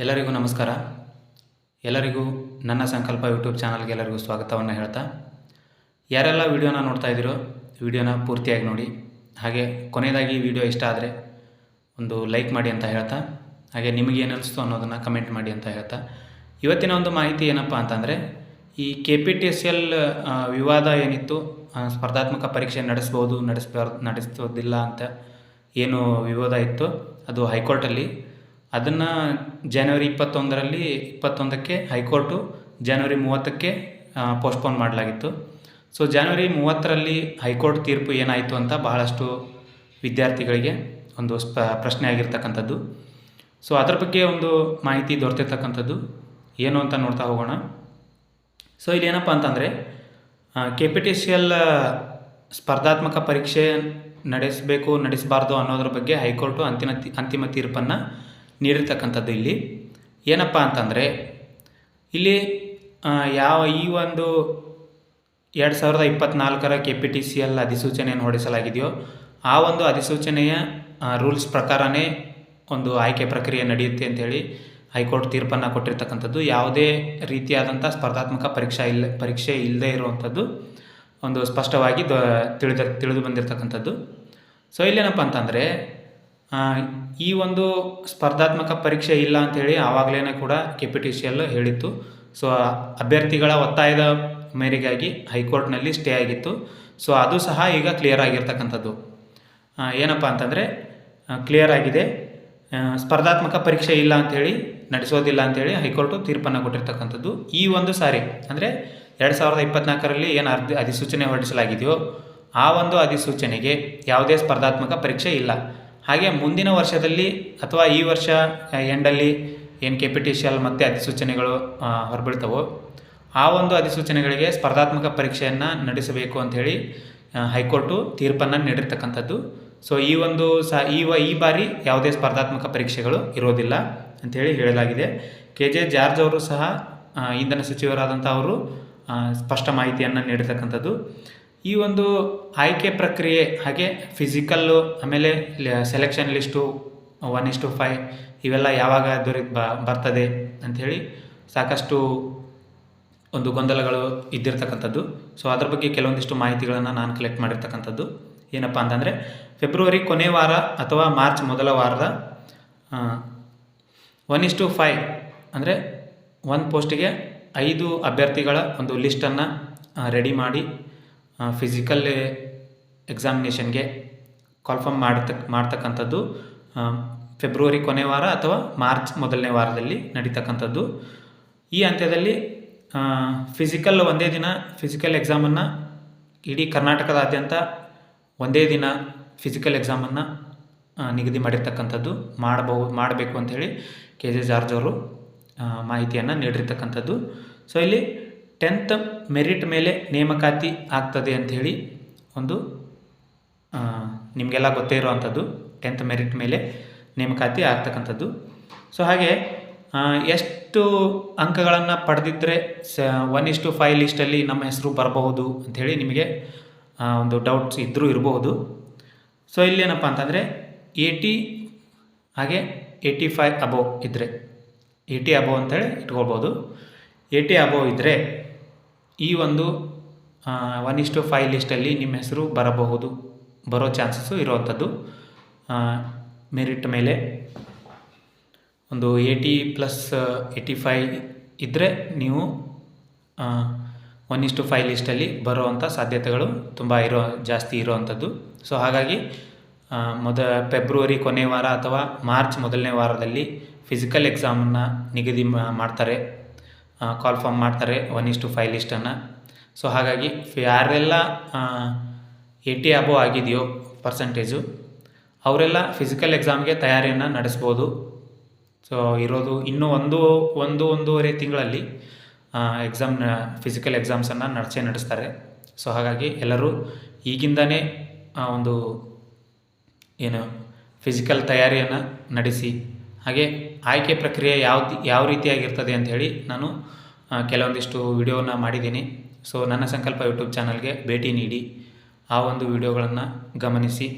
ಎಲ್ಲರಿಗೂ ನಮಸ್ಕಾರ. ಎಲ್ಲರಿಗೂ ನನ್ನ ಸಂಕಲ್ಪ ಯೂಟ್ಯೂಬ್ ಚಾನಲ್ಗೆ ಎಲ್ಲರಿಗೂ ಸ್ವಾಗತವನ್ನು ಹೇಳ್ತಾ. ಯಾರೆಲ್ಲ ವಿಡಿಯೋನ ನೋಡ್ತಾ ಇದ್ದೀರೋ ವಿಡಿಯೋನ ಪೂರ್ತಿಯಾಗಿ ನೋಡಿ. ಹಾಗೆ ಕೊನೆಯದಾಗಿ ವಿಡಿಯೋ ಇಷ್ಟ ಆದರೆ ಒಂದು ಲೈಕ್ ಮಾಡಿ ಅಂತ ಹೇಳ್ತಾ. ಹಾಗೆ ನಿಮಗೆ ಏನು ಅನಿಸ್ತು ಅನ್ನೋದನ್ನು ಕಮೆಂಟ್ ಮಾಡಿ ಅಂತ ಹೇಳ್ತಾ. ಇವತ್ತಿನ ಒಂದು ಮಾಹಿತಿ ಏನಪ್ಪ ಅಂತಂದರೆ, ಈ K P T S L ವಿವಾದ ಏನಿತ್ತು ಸ್ಪರ್ಧಾತ್ಮಕ ಪರೀಕ್ಷೆ ನಡೆಸ್ಬೋದು, ನಡೆಸ್ಬಾರ್ದು, ನಡೆಸೋದಿಲ್ಲ ಅಂತ ಏನು ವಿವಾದ ಇತ್ತು, ಅದು ಹೈಕೋರ್ಟಲ್ಲಿ ಅದನ್ನು ಜನವರಿ ಇಪ್ಪತ್ತೊಂದರಲ್ಲಿ ಇಪ್ಪತ್ತೊಂದಕ್ಕೆ ಹೈಕೋರ್ಟು ಜನವರಿ ಮೂವತ್ತಕ್ಕೆ ಪೋಸ್ಟ್ಪೋನ್ ಮಾಡಲಾಗಿತ್ತು. ಸೊ ಜನವರಿ ಮೂವತ್ತರಲ್ಲಿ ಹೈಕೋರ್ಟ್ ತೀರ್ಪು ಏನಾಯಿತು ಅಂತ ಬಹಳಷ್ಟು ವಿದ್ಯಾರ್ಥಿಗಳಿಗೆ ಒಂದು ಸ್ಪ, ಪ್ರಶ್ನೆ ಆಗಿರ್ತಕ್ಕಂಥದ್ದು. ಸೊ ಅದ್ರ ಬಗ್ಗೆ ಒಂದು ಮಾಹಿತಿ ದೊರೆತಿರ್ತಕ್ಕಂಥದ್ದು. ಏನು ಅಂತ ನೋಡ್ತಾ ಹೋಗೋಣ. ಸೊ ಇಲ್ಲಿ ಏನಪ್ಪ ಅಂತಂದರೆ K P T C L ಸ್ಪರ್ಧಾತ್ಮಕ ಪರೀಕ್ಷೆ ನಡೆಸಬೇಕು, ನಡೆಸಬಾರ್ದು ಅನ್ನೋದ್ರ ಬಗ್ಗೆ ಹೈಕೋರ್ಟು ಅಂತಿಮ ಅಂತಿಮ ತೀರ್ಪನ್ನು ನೀಡಿರ್ತಕ್ಕಂಥದ್ದು ಇಲ್ಲಿ. ಏನಪ್ಪ ಅಂತಂದರೆ, ಇಲ್ಲಿ ಯಾವ ಈ ಒಂದು ಎರಡು ಸಾವಿರದ ಇಪ್ಪತ್ತ್ನಾಲ್ಕರ K P T C L ಅಧಿಸೂಚನೆಯನ್ನು ಹೊರಡಿಸಲಾಗಿದೆಯೋ, ಆ ಒಂದು ಅಧಿಸೂಚನೆಯ ರೂಲ್ಸ್ ಪ್ರಕಾರನೇ ಒಂದು ಆಯ್ಕೆ ಪ್ರಕ್ರಿಯೆ ನಡೆಯುತ್ತೆ ಅಂತೇಳಿ ಹೈಕೋರ್ಟ್ ತೀರ್ಪನ್ನು ಕೊಟ್ಟಿರ್ತಕ್ಕಂಥದ್ದು. ಯಾವುದೇ ರೀತಿಯಾದಂಥ ಸ್ಪರ್ಧಾತ್ಮಕ ಪರೀಕ್ಷಾ ಇಲ್ಲ, ಪರೀಕ್ಷೆ ಇಲ್ಲದೆ ಇರುವಂಥದ್ದು ಒಂದು ಸ್ಪಷ್ಟವಾಗಿ ದ, ತಿಳಿದ, ತಿಳಿದು ಬಂದಿರತಕ್ಕಂಥದ್ದು. ಸೊ, ಇಲ್ಲೇನಪ್ಪ ಅಂತಂದರೆ ಈ ಒಂದು ಸ್ಪರ್ಧಾತ್ಮಕ ಪರೀಕ್ಷೆ ಇಲ್ಲ ಅಂಥೇಳಿ ಆವಾಗಲೇ ಕೂಡ K P T C L ಹೇಳಿತ್ತು ಸೊ ಅಭ್ಯರ್ಥಿಗಳ ಒತ್ತಾಯದ ಮೇರೆಗಾಗಿ ಹೈಕೋರ್ಟ್ನಲ್ಲಿ ಸ್ಟೇ ಆಗಿತ್ತು. ಸೊ ಅದು ಸಹ ಈಗ ಕ್ಲಿಯರ್ ಆಗಿರ್ತಕ್ಕಂಥದ್ದು. ಏನಪ್ಪ ಅಂತಂದರೆ ಕ್ಲಿಯರ್ ಆಗಿದೆ. ಸ್ಪರ್ಧಾತ್ಮಕ ಪರೀಕ್ಷೆ ಇಲ್ಲ ಅಂಥೇಳಿ ನಡೆಸೋದಿಲ್ಲ ಅಂಥೇಳಿ ಹೈಕೋರ್ಟು ತೀರ್ಪನ್ನು ಕೊಟ್ಟಿರ್ತಕ್ಕಂಥದ್ದು. ಈ ಒಂದು ಸಾರಿ, ಅಂದರೆ ಎರಡು ಸಾವಿರದ ಇಪ್ಪತ್ನಾಲ್ಕರಲ್ಲಿ ಏನು ಅರ್ಧಿ, ಅಧಿಸೂಚನೆ ಹೊರಡಿಸಲಾಗಿದೆಯೋ, ಆ ಒಂದು ಅಧಿಸೂಚನೆಗೆ ಯಾವುದೇ ಸ್ಪರ್ಧಾತ್ಮಕ ಪರೀಕ್ಷೆ ಇಲ್ಲ. ಹಾಗೆ ಮುಂದಿನ ವರ್ಷದಲ್ಲಿ ಅಥವಾ ಈ ವರ್ಷ ಎಂಡಲ್ಲಿ ಏನು ಕೆ ಪಿ ಟಿ ಸಿ ಮತ್ತು ಅಧಿಸೂಚನೆಗಳು ಹೊರಬೀಳ್ತವೋ ಆ ಒಂದು ಅಧಿಸೂಚನೆಗಳಿಗೆ ಸ್ಪರ್ಧಾತ್ಮಕ ಪರೀಕ್ಷೆಯನ್ನು ನಡೆಸಬೇಕು ಅಂಥೇಳಿ ಹೈಕೋರ್ಟು ತೀರ್ಪನ್ನು ನೀಡಿರ್ತಕ್ಕಂಥದ್ದು. ಸೊ ಈ ಒಂದು ಸ, ಈ ಈ ಬಾರಿ ಯಾವುದೇ ಸ್ಪರ್ಧಾತ್ಮಕ ಪರೀಕ್ಷೆಗಳು ಇರೋದಿಲ್ಲ ಅಂಥೇಳಿ ಹೇಳಲಾಗಿದೆ. ಕೆ ಜೆ ಜಾರ್ಜ್ ಅವರು ಸಹ ಇಂಧನ ಸಚಿವರಾದಂಥ ಅವರು ಸ್ಪಷ್ಟ ಮಾಹಿತಿಯನ್ನು ನೀಡಿರ್ತಕ್ಕಂಥದ್ದು. ಈ ಒಂದು ಆಯ್ಕೆ ಪ್ರಕ್ರಿಯೆ ಹಾಗೆ ಫಿಸಿಕಲ್ಲು ಆಮೇಲೆ ಸೆಲೆಕ್ಷನ್ ಲಿಸ್ಟು ಒನ್ ಇಸ್ಟು ಫೈವ್ ಇವೆಲ್ಲ ಯಾವಾಗ ದೊರೆ ಬ ಬರ್ತದೆ ಅಂಥೇಳಿ ಸಾಕಷ್ಟು ಒಂದು ಗೊಂದಲಗಳು ಇದ್ದಿರ್ತಕ್ಕಂಥದ್ದು. ಸೊ ಅದ್ರ ಬಗ್ಗೆ ಕೆಲವೊಂದಿಷ್ಟು ಮಾಹಿತಿಗಳನ್ನು ನಾನು ಕಲೆಕ್ಟ್ ಮಾಡಿರ್ತಕ್ಕಂಥದ್ದು. ಏನಪ್ಪ ಅಂತಂದರೆ ಫೆಬ್ರವರಿ ಕೊನೆ ವಾರ ಅಥವಾ ಮಾರ್ಚ್ ಮೊದಲ ವಾರದ ಒನ್ ಇಸ್ಟು ಫೈ ಅಂದರೆ ಒಂದು ಪೋಸ್ಟಿಗೆ ಐದು ಅಭ್ಯರ್ಥಿಗಳ ಒಂದು ಲಿಸ್ಟನ್ನು ರೆಡಿ ಮಾಡಿ ಫಿಸಿಕಲ್ ಎಕ್ಸಾಮಿನೇಷನ್ಗೆ ಕಾಲ್ಫರ್ಮ್ ಮಾಡ್ತಕ್, ಮಾಡ್ತಕ್ಕಂಥದ್ದು ಫೆಬ್ರವರಿ ಕೊನೆ ವಾರ ಅಥವಾ ಮಾರ್ಚ್ ಮೊದಲನೇ ವಾರದಲ್ಲಿ ನಡೀತಕ್ಕಂಥದ್ದು. ಈ ಅಂತ್ಯದಲ್ಲಿ ಫಿಸಿಕಲ್ ಒಂದೇ ದಿನ ಫಿಸಿಕಲ್ ಎಕ್ಸಾಮನ್ನು ಇಡೀ ಕರ್ನಾಟಕದಾದ್ಯಂತ ಒಂದೇ ದಿನ ಫಿಸಿಕಲ್ ಎಕ್ಸಾಮನ್ನು ನಿಗದಿ ಮಾಡಿರ್ತಕ್ಕಂಥದ್ದು ಮಾಡಬಹುದು ಮಾಡಬೇಕು ಅಂಥೇಳಿ ಕೆ ಜೆ ಜಾರ್ಜ್ ಅವರು ಮಾಹಿತಿಯನ್ನು ನೀಡಿರ್ತಕ್ಕಂಥದ್ದು. ಸೊ ಇಲ್ಲಿ ಟೆಂತ್ ಮೆರಿಟ್ ಮೇಲೆ ನೇಮಕಾತಿ ಆಗ್ತದೆ ಅಂಥೇಳಿ ಒಂದು ನಿಮಗೆಲ್ಲ ಗೊತ್ತೇ ಇರುವಂಥದ್ದು. ಟೆಂತ್ ಮೆರಿಟ್ ಮೇಲೆ ನೇಮಕಾತಿ ಆಗ್ತಕ್ಕಂಥದ್ದು. ಸೊ ಹಾಗೆ ಎಷ್ಟು ಅಂಕಗಳನ್ನು ಪಡೆದಿದ್ದರೆ ಸ ಒನ್ ಇಷ್ಟು ಫೈವ್ ಲಿಸ್ಟಲ್ಲಿ ನಮ್ಮ ಹೆಸರು ಬರಬಹುದು ಅಂಥೇಳಿ ನಿಮಗೆ ಒಂದು ಡೌಟ್ಸ್ ಇದ್ದರೂ ಇರಬಹುದು. ಸೊ ಇಲ್ಲೇನಪ್ಪ ಅಂತಂದರೆ ಏಯ್ಟಿ ಹಾಗೆ ಏಯ್ಟಿ ಫೈವ್ ಅಬೋವ್ ಇದ್ದರೆ ಏಯ್ಟಿ ಅಬೋವ್ ಅಂತೇಳಿ ಇಟ್ಕೊಳ್ಬೋದು ಏಯ್ಟಿ ಅಬೋವ್ ಇದ್ದರೆ ಈ ಒಂದು ಒನ್ ಇಷ್ಟು ಫೈವ್ ಲಿಸ್ಟಲ್ಲಿ ನಿಮ್ಮ ಹೆಸರು ಬರಬಹುದು, ಬರೋ ಚಾನ್ಸಸ್ಸು ಇರೋವಂಥದ್ದು. ಮೆರಿಟ್ ಮೇಲೆ ಒಂದು ಏಯ್ಟಿ ಪ್ಲಸ್ ಏಯ್ಟಿ ಫೈ ಇದ್ದರೆ ನೀವು ಒನ್ ಇಷ್ಟು ಫೈವ್ ಲಿಸ್ಟಲ್ಲಿ ಬರೋವಂಥ ಸಾಧ್ಯತೆಗಳು ತುಂಬ ಇರೋ, ಜಾಸ್ತಿ ಇರೋವಂಥದ್ದು. ಸೊ ಹಾಗಾಗಿ ಮೊದ ಫೆಬ್ರವರಿ ಕೊನೆ ವಾರ ಅಥವಾ ಮಾರ್ಚ್ ಮೊದಲನೇ ವಾರದಲ್ಲಿ ಫಿಸಿಕಲ್ ಎಕ್ಸಾಮನ್ನು ನಿಗದಿ ಮಾಡ್ತಾರೆ. ಕಾಲ್ ಫಾರ್ಮ್ ಮಾಡ್ತಾರೆ ಒನ್ ಇಷ್ಟು ಫೈವ್ ಲಿಸ್ಟನ್ನು ಸೊ ಹಾಗಾಗಿ ಯಾರೆಲ್ಲ ಏಯ್ಟಿ ಅಬೋ ಆಗಿದೆಯೋ ಪರ್ಸೆಂಟೇಜು ಅವರೆಲ್ಲ ಫಿಸಿಕಲ್ ಎಕ್ಸಾಮ್ಗೆ ತಯಾರಿಯನ್ನು ನಡೆಸ್ಬೋದು. ಸೊ ಇರೋದು ಇನ್ನೂ ಒಂದು ಒಂದು, ಒಂದೂವರೆ ತಿಂಗಳಲ್ಲಿ ಎಕ್ಸಾಮ್ ಫಿಸಿಕಲ್ ಎಕ್ಸಾಮ್ಸನ್ನು ನಡೆಸಿ ನಡೆಸ್ತಾರೆ. ಸೊ ಹಾಗಾಗಿ ಎಲ್ಲರೂ ಈಗಿಂದನೇ ಒಂದು, ಏನು ಫಿಸಿಕಲ್ ತಯಾರಿಯನ್ನು ನಡೆಸಿ. ಹಾಗೆ ಆಯ್ಕೆ ಪ್ರಕ್ರಿಯೆ ಯಾವ್ದು ಯಾವ ರೀತಿಯಾಗಿರ್ತದೆ ಅಂಥೇಳಿ ನಾನು ಕೆಲವೊಂದಿಷ್ಟು ವಿಡಿಯೋನ ಮಾಡಿದ್ದೀನಿ. ಸೊ ನನ್ನ ಸಂಕಲ್ಪ ಯೂಟ್ಯೂಬ್ ಚಾನಲ್ಗೆ ಭೇಟಿ ನೀಡಿ. ಆ ಒಂದು ವಿಡಿಯೋಗಳನ್ನು ಗಮನಿಸಿ.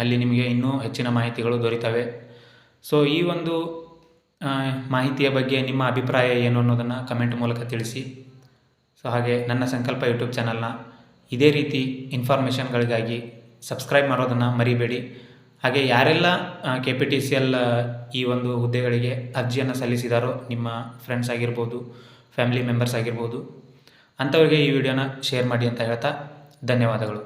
ಅಲ್ಲಿ ನಿಮಗೆ ಇನ್ನೂ ಹೆಚ್ಚಿನ ಮಾಹಿತಿಗಳು ದೊರೀತವೆ. ಸೊ ಈ ಒಂದು ಮಾಹಿತಿಯ ಬಗ್ಗೆ ನಿಮ್ಮ ಅಭಿಪ್ರಾಯ ಏನು ಅನ್ನೋದನ್ನು ಕಮೆಂಟ್ ಮೂಲಕ ತಿಳಿಸಿ. ಸೊ ಹಾಗೆ ನನ್ನ ಸಂಕಲ್ಪ ಯೂಟ್ಯೂಬ್ ಚಾನಲ್ನ ಇದೇ ರೀತಿ ಇನ್ಫಾರ್ಮೇಷನ್ಗಳಿಗಾಗಿ ಸಬ್ಸ್ಕ್ರೈಬ್ ಮಾಡೋದನ್ನು ಮರಿಬೇಡಿ. ಹಾಗೆ ಯಾರೆಲ್ಲ K P T C L ಈ ಒಂದು ಹುದ್ದೆಗಳಿಗೆ ಅರ್ಜಿಯನ್ನು ಸಲ್ಲಿಸಿದಾರೋ ನಿಮ್ಮ ಫ್ರೆಂಡ್ಸ್ ಆಗಿರ್ಬೋದು ಫ್ಯಾಮಿಲಿ ಮೆಂಬರ್ಸ್ ಆಗಿರ್ಬೋದು, ಅಂಥವ್ರಿಗೆ ಈ ವಿಡಿಯೋನ ಶೇರ್ ಮಾಡಿ ಅಂತ ಹೇಳ್ತಾ ಧನ್ಯವಾದಗಳು.